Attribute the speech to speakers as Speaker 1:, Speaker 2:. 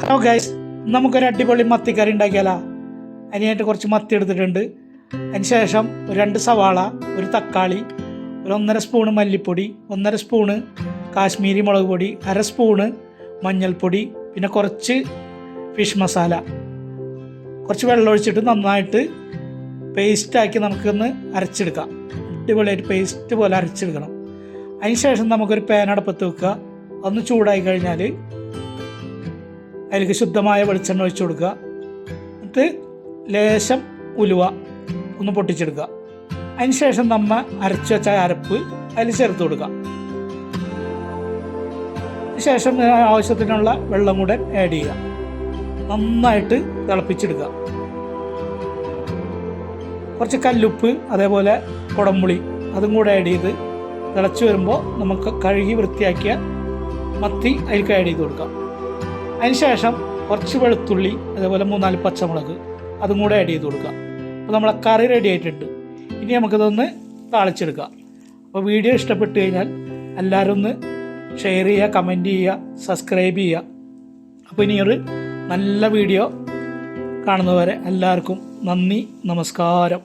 Speaker 1: Hello guys നമുക്കൊരു അടിപൊളി മത്തിക്കറി ഉണ്ടാക്കിയാലോ? അതിനായിട്ട് കുറച്ച് മത്തി എടുത്തിട്ടുണ്ട്. അതിന് ശേഷം ഒരു രണ്ട് സവാള ഒരു തക്കാളി ഒരു ഒന്നര സ്പൂണ് മല്ലിപ്പൊടി ഒന്നര സ്പൂണ് കാശ്മീരി മുളക് പൊടി അര സ്പൂണ് മഞ്ഞൾപ്പൊടി പിന്നെ കുറച്ച് ഫിഷ് മസാല കുറച്ച് വെള്ളം ഒഴിച്ചിട്ട് നന്നായിട്ട് പേസ്റ്റാക്കി നമുക്കൊന്ന് അരച്ചെടുക്കാം. അടിപൊളിയായിട്ട് പേസ്റ്റ് പോലെ അരച്ചെടുക്കണം. അതിന് ശേഷം നമുക്കൊരു പാൻ അടുപ്പത്ത് വെക്കുക. ഒന്ന് ചൂടായി കഴിഞ്ഞാൽ അതിലേക്ക് ശുദ്ധമായ വെളിച്ചെണ്ണ ഒഴിച്ചു കൊടുക്കുക. എന്നിട്ട് ലേശം ഉലുവ ഒന്ന് പൊട്ടിച്ചെടുക്കുക. അതിന് ശേഷം നമ്മൾ അരച്ചു വെച്ച അരപ്പ് അതിൽ ചേർത്ത് കൊടുക്കുക. ശേഷം ആവശ്യത്തിനുള്ള വെള്ളം കൂടെ ആഡ് ചെയ്യുക. നന്നായിട്ട് തിളപ്പിച്ചെടുക്കുക. കുറച്ച് കല്ലുപ്പ് അതേപോലെ കുടംപുളി അതും കൂടെ ആഡ് ചെയ്ത് തിളച്ച് വരുമ്പോൾ നമുക്ക് കഴുകി വൃത്തിയാക്കിയ മത്തി അതിലേക്ക് ആഡ് ചെയ്ത് കൊടുക്കാം. അതിന് ശേഷം കുറച്ച് വെളുത്തുള്ളി അതേപോലെ മൂന്നാൽ പച്ചമുളക് അതും കൂടെ ആഡ് ചെയ്ത് കൊടുക്കുക. അപ്പോൾ നമ്മളെ കറി റെഡി ആയിട്ടുണ്ട്. ഇനി നമുക്കിതൊന്ന് താളിച്ചെടുക്കാം. അപ്പോൾ വീഡിയോ ഇഷ്ടപ്പെട്ട് കഴിഞ്ഞാൽ എല്ലാവരും ഒന്ന് ഷെയർ ചെയ്യുക കമന്റ് ചെയ്യുക സബ്സ്ക്രൈബ് ചെയ്യുക. അപ്പോൾ ഇനിയൊരു നല്ല വീഡിയോ കാണുന്നവരെ എല്ലാവർക്കും നന്ദി നമസ്കാരം.